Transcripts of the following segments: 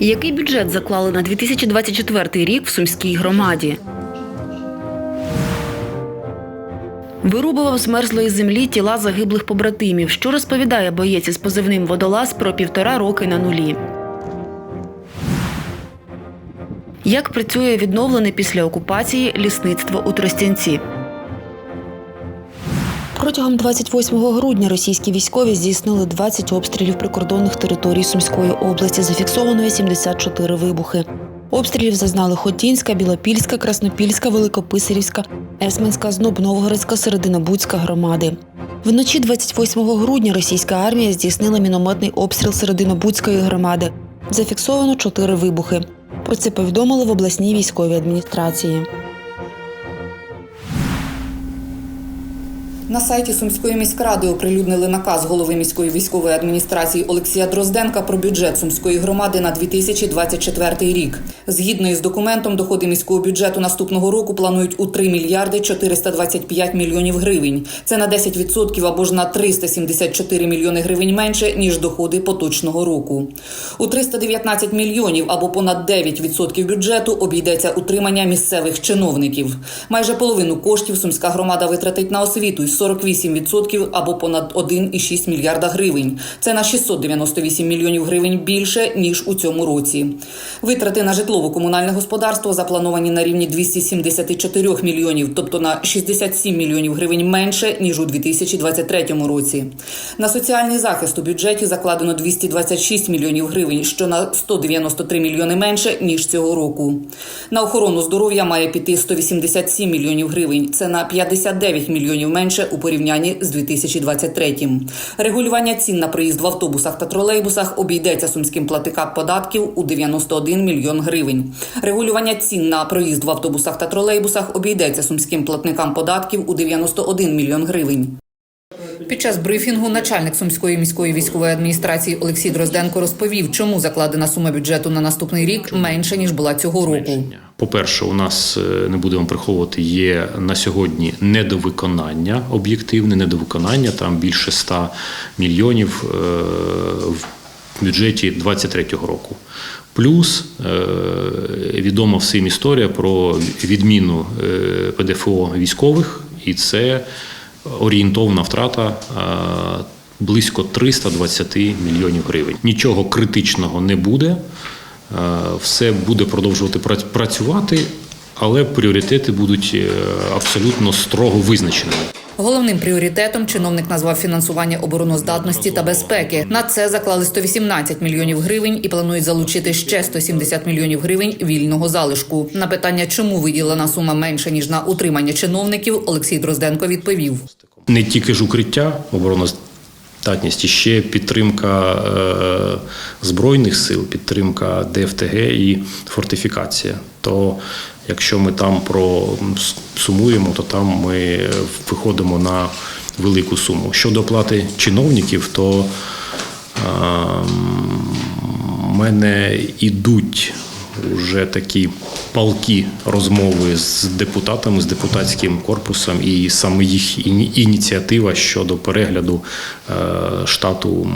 Який бюджет заклали на 2024 рік в Сумській громаді? Вирубував з мерзлої землі тіла загиблих побратимів. Що розповідає боєць із позивним водолаз про півтора роки на нулі? Як працює відновлене після окупації лісництво у Тростянці? Протягом 28 грудня російські військові здійснили 20 обстрілів прикордонних територій Сумської області. Зафіксовано 84 вибухи. Обстрілів зазнали Хотінська, Білопільська, Краснопільська, Великописарівська, Есменська, Зноб, Новгородська, Серединобудська громади. Вночі 28 грудня російська армія здійснила мінометний обстріл Серединобудської громади. Зафіксовано 4 вибухи. Про це повідомили в обласній військовій адміністрації. На сайті Сумської міськради оприлюднили наказ голови міської військової адміністрації Олексія Дрозденка про бюджет Сумської громади на 2024 рік. Згідно із документом, доходи міського бюджету наступного року планують у 3 мільярди 425 мільйонів гривень. Це на 10% або ж на 374 мільйони гривень менше ніж доходи поточного року. У 319 мільйонів або понад 9% бюджету обійдеться утримання місцевих чиновників. Майже половину коштів сумська громада витратить на освіту 48% або понад 1,6 мільярда гривень. Це на 698 мільйонів гривень більше ніж у цьому році. Витрати на житлово-комунальне господарство заплановані на рівні 274 мільйонів, тобто на 67 мільйонів гривень менше ніж у 2023 році. На соціальний захист у бюджеті закладено 226 мільйонів гривень, що на 193 мільйони менше ніж цього року. На охорону здоров'я має піти 187 мільйонів гривень. Це на 59 мільйонів менше у порівнянні з 2023. Регулювання цін на проїзд в автобусах та тролейбусах обійдеться сумським платникам податків у 91 мільйон гривень. Регулювання цін на проїзд в автобусах та тролейбусах обійдеться сумським платникам податків у 91 мільйон гривень. Під час брифінгу начальник сумської міської військової адміністрації Олексій Дрозденко розповів, чому закладена сума бюджету на наступний рік менше ніж була цього року. По-перше, у нас е, не будемо приховувати, є на сьогодні недовиконання, об'єктивне недовиконання, там більше 100 мільйонів е, в бюджеті 2023 року. Плюс е, відома всім історія про відміну ПДФО військових, і це орієнтовна втрата близько 320 мільйонів гривень. Нічого критичного не буде. Е, Все буде продовжувати пра- працювати, але пріоритети будуть е, абсолютно строго визначеними. Головним пріоритетом чиновник назвав фінансування обороноздатності та безпеки. На це заклали 118 мільйонів гривень і планують залучити ще 170 мільйонів гривень вільного залишку. На питання, чому виділена сума менше ніж на утримання чиновників, Олексій Дрозденко відповів. Не тільки ж укриття обороноздатність, ще підтримка е, збройних сил, підтримка ДФТГ і фортифікація. То якщо ми там про сумуємо, то там ми виходимо на велику суму. Щодо оплати чиновників, то у мене ідуть вже такі палкі розмови з депутатами, з депутатським корпусом, і саме їх ініціатива щодо перегляду е, штату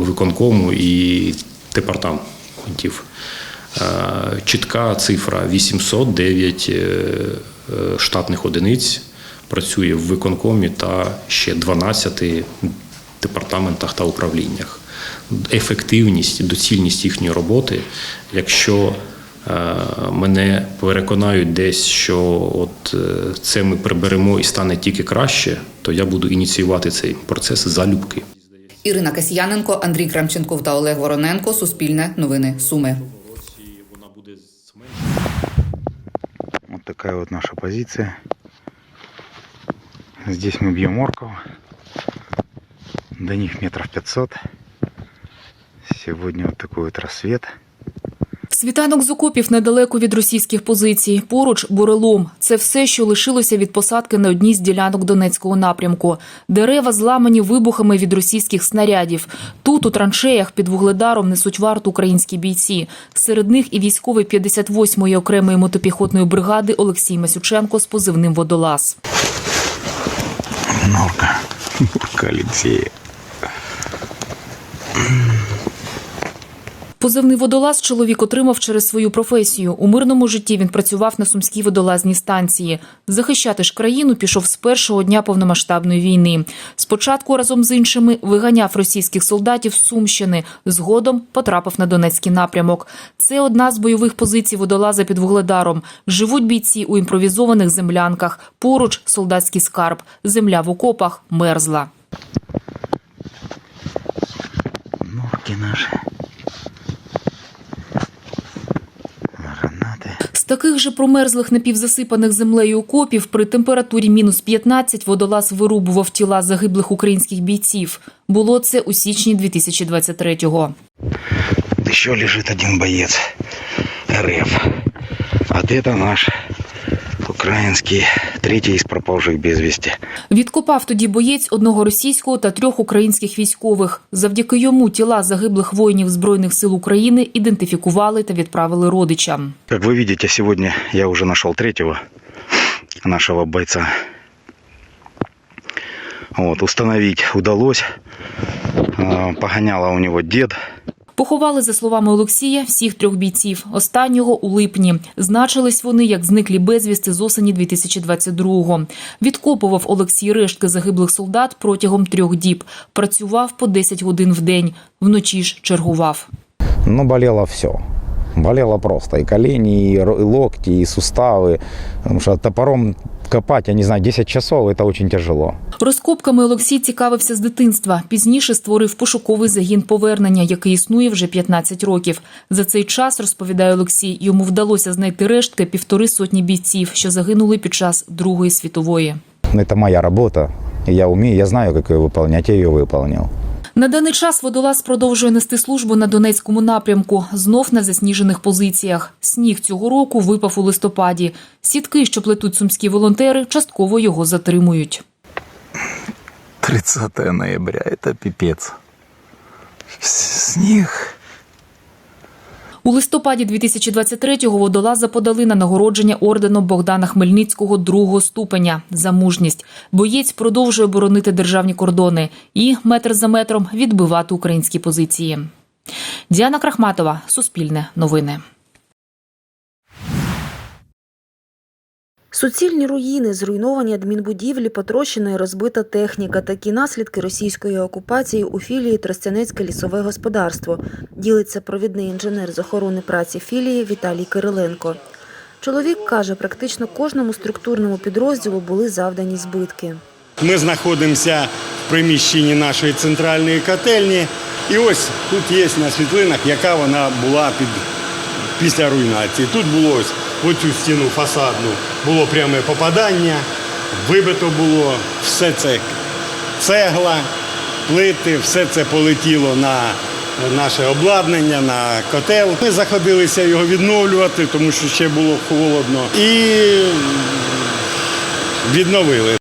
виконкому і департаментів. Е, Чітка цифра 809 е, штатних одиниць працює в виконкомі та ще 12 департаментах та управліннях. Ефективність, доцільність їхньої роботи, якщо е, мене переконають десь, що от е, це ми приберемо і стане тільки краще, то я буду ініціювати цей процес залюбки. Ірина Касьяненко, Андрій Крамченков та Олег Вороненко. Суспільне новини Суми. Вот такая вот наша позиция. Здесь мы бьем орков. До них метров 500. Сегодня вот такой вот рассвет. Світанок з окопів недалеко від російських позицій. Поруч бурелом. Це все, що лишилося від посадки на одній з ділянок Донецького напрямку. Дерева зламані вибухами від російських снарядів. Тут у траншеях під вугледаром несуть варту українські бійці. Серед них і військовий 58-ї окремої мотопіхотної бригади Олексій Масюченко з позивним водолаз. Норка. Норка Алексея. Позивний водолаз чоловік отримав через свою професію. У мирному житті він працював на сумській водолазній станції. Захищати ж країну пішов з першого дня повномасштабної війни. Спочатку разом з іншими виганяв російських солдатів з Сумщини. Згодом потрапив на Донецький напрямок. Це одна з бойових позицій водолаза під Вугледаром. Живуть бійці у імпровізованих землянках. Поруч солдатський скарб. Земля в окопах мерзла. Норки наши. Гранаты. З таких же промерзлих напівзасипаних землею окопів при температурі мінус 15 водолаз вирубував тіла загиблих українських бійців. Було це у січні 2023-го. Що лежить один боєць РФ. А это наш украинский, третий из пропавших без вести. Відкопав тоді боєць одного російського та трьох українських військових. Завдяки йому тіла загиблих воїнів збройних сил України ідентифікували та відправили родичам. Как вы видите, сегодня я уже нашел третьего нашего бойца. Вот, установить удалось. А, у него дед. Поховали, за словами Олексія, всіх трьох бійців. Останнього у липні. Значились вони як зниклі безвісти з осені 2022-го. Відкопував Олексій рештки загиблих солдат протягом трьох діб. Працював по 10 годин в день. Вночі ж чергував. Но болело все. Болело просто. И колени, и ро- и локти, и суставы. Потому топором копать, я не знаю, 10 часов это очень тяжело. Розкопками Олексій цікавився з дитинства. Пізніше створив пошуковий загін повернення, який існує вже 15 років. За цей час, розповідає Олексій, йому вдалося знайти рештки півтори сотні бійців, що загинули під час Другої світової. Это моя работа. И я умею, я знаю, как ее выполнять, я ее выполнил. На даний час водолаз продовжує нести службу на Донецькому напрямку, знов на засніжених позиціях. Сніг цього року випав у листопаді. Сітки, що плетуть сумські волонтери, частково його затримують. 30 ноября, це піпець. Снег. У листопаді 2023-го водолаза подали на нагородження орденом Богдана Хмельницького другого ступеня за мужність. Боєць продовжує боронити державні кордони і метр за метром відбивати українські позиції. Діана Крахматова, Суспільне новини. Суцільні руїни, зруйновані адмінбудівлі, потрощена і розбита техніка. Такі наслідки російської окупації у філії Тростянецьке лісове господарство. Ділиться провідний інженер з охорони праці філії Віталій Кириленко. Чоловік каже, практично кожному структурному підрозділу були завдані збитки. Ми знаходимося в приміщенні нашої центральної котельні. І ось тут є на світлинах, яка вона була під, після руйнації. Тут було ось оцю стіну фасадну було пряме попадання, вибито було все це цегла, плити, все це полетіло на наше обладнання, на котел. Ми заходилися його відновлювати, тому що ще було холодно. І відновили.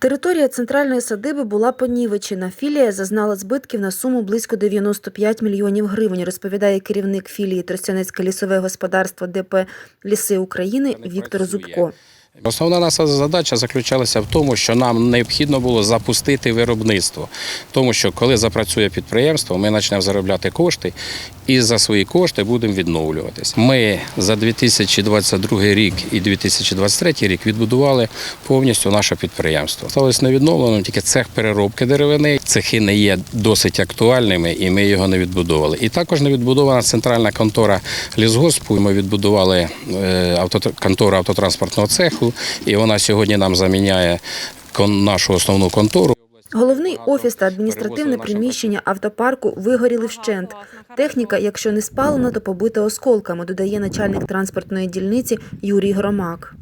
Територія центральної садиби була понівечена. Філія зазнала збитків на суму близько 95 мільйонів гривень, розповідає керівник філії Тростянецьке лісове господарство ДП Ліси України Віктор Зубко. Основна наша задача заключалася в тому, що нам необхідно було запустити виробництво, тому що коли запрацює підприємство, ми почнемо заробляти кошти і за свої кошти будемо відновлюватись. Ми за 2022 рік і 2023 рік відбудували повністю наше підприємство. Сталося невідновлено тільки цех переробки деревини. Цехи не є досить актуальними, і ми його не відбудовували. І також не відбудована центральна контора лісгоспу. Ми відбудували е, контору автотранспортного цеху, і вона сьогодні нам заміняє нашу основну контору. Головний офіс та адміністративне приміщення автопарку вигоріли вщент. Техніка, якщо не спалена, то побита осколками, додає начальник транспортної дільниці Юрій Громак.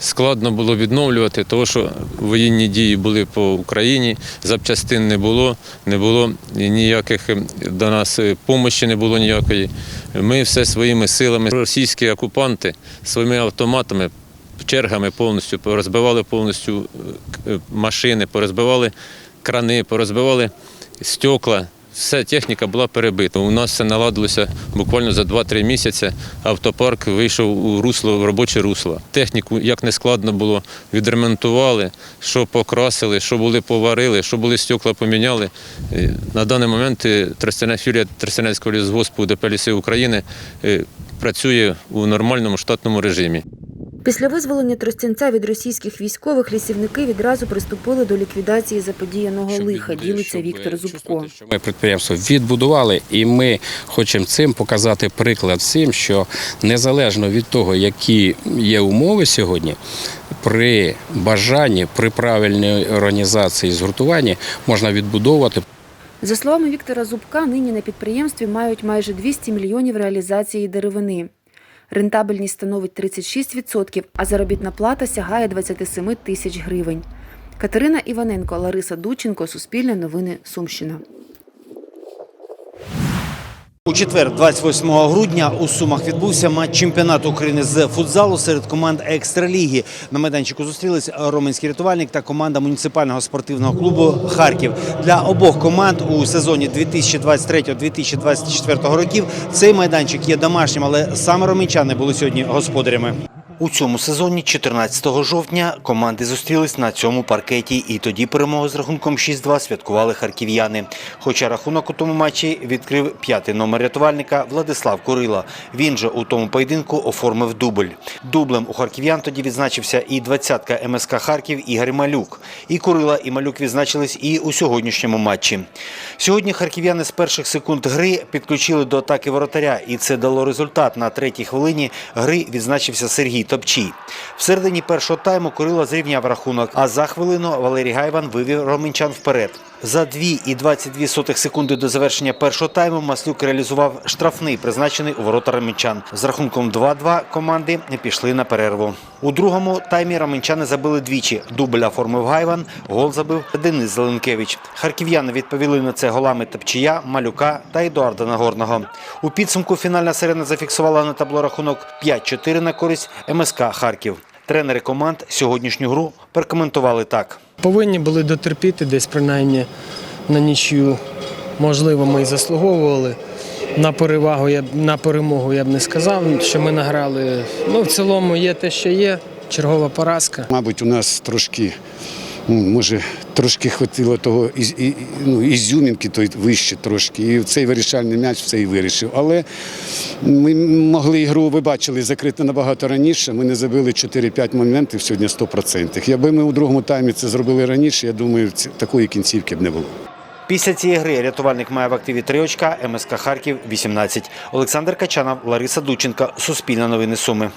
Складно було відновлювати, тому що воєнні дії були по Україні, запчастин не було, не було ніяких ем, до нас допомоги не було ніякої. Ми все своїми силами, російські окупанти своїми автоматами, чергами повністю порозбивали повністю е, машини, порозбивали крани, порозбивали стекла. Вся техніка була перебита. У нас все наладилося буквально за 2-3 місяці. Автопарк вийшов у русло, в робоче русло. Техніку як не складно було, відремонтували, що покрасили, що були поварили, що були стекла поміняли. Е, На даний момент е, Тростянець філія Тростянецького лісгоспу ДП «Ліси України е, працює у нормальному штатному режимі. Після визволення Тростянця від російських військових лісівники відразу приступили до ліквідації заподіяного Щоб лиха. люди- Ділиться Віктор Зубко. Ми підприємство відбудували, і ми хочемо цим показати приклад всім, що незалежно від того, які є умови сьогодні, при бажанні, при правильній організації згуртуванні можна відбудовувати За словами Віктора Зубка, нині на підприємстві мають майже 200 мільйонів реалізації деревини. Рентабельність становить 36%, а заробітна плата сягає 27 тисяч гривень. Катерина Іваненко, Лариса Дученко, Суспільне новини, Сумщина. У четвер, 28 грудня, у Сумах відбувся матч чемпіонату України з футзалу серед команд екстраліги. На майданчику зустрілись Роменський рятувальник та команда муніципального спортивного клубу Харків. Для обох команд у сезоні 2023-2024 років цей майданчик є домашнім, але саме ромічани були сьогодні господарями. У цьому сезоні, 14 жовтня, команди зустрілись на цьому паркеті, і тоді перемогу з рахунком 6-2 святкували харків'яни. Хоча рахунок у тому матчі відкрив п'ятий номер рятувальника Владислав Курила. Він же у тому поєдинку оформив дубль. Дублем у харків'ян тоді відзначився і двадцятка МСК Харків Ігор Малюк. І Курила, і Малюк відзначились і у сьогоднішньому матчі. Сьогодні харків'яни з перших секунд гри підключили до атаки воротаря, і це дало результат. На третій хвилині гри відзначився Сергій Топчій. В середині першого тайму Курила зрівняв рахунок, а за хвилину Валерій Гайван вивів ромінчан вперед. За 2,22 секунди до завершення першого тайму Маслюк реалізував штрафний, призначений у ворота ромінчан. З рахунком 2-2 команди пішли на перерву. У другому таймі ромінчани забили двічі. Дубль оформив Гайван, гол забив Денис Зеленкевич. Харків'яни відповіли на це голами Топчія, Малюка та Едуарда Нагорного. У підсумку фінальна сирена зафіксувала на табло рахунок 5-4 на користь МСК Харків. Тренери команд сьогоднішню гру прокоментували так. Повинні були дотерпіти десь принаймні на нічю. Можливо, ми і заслуговували на перевагу, я на перемогу я б не сказав, що ми награли. Ну, в цілому є те, що є. Чергова поразка. Мабуть, у нас трошки, ну, може, трошки хватило того із, і, ну, ізюмінки, той вище трошки. І цей вирішальний м'яч це і вирішив. Але ми могли ігру, ви бачили, закрити набагато раніше. Ми не забили 4-5 моментів сьогодні 100%. Якби ми у другому таймі це зробили раніше, я думаю, такої кінцівки б не було. Після цієї гри рятувальник має в активі 3 очка, МСК Харків 18. Олександр Качанов, Лариса Дученка, Суспільне новини Суми.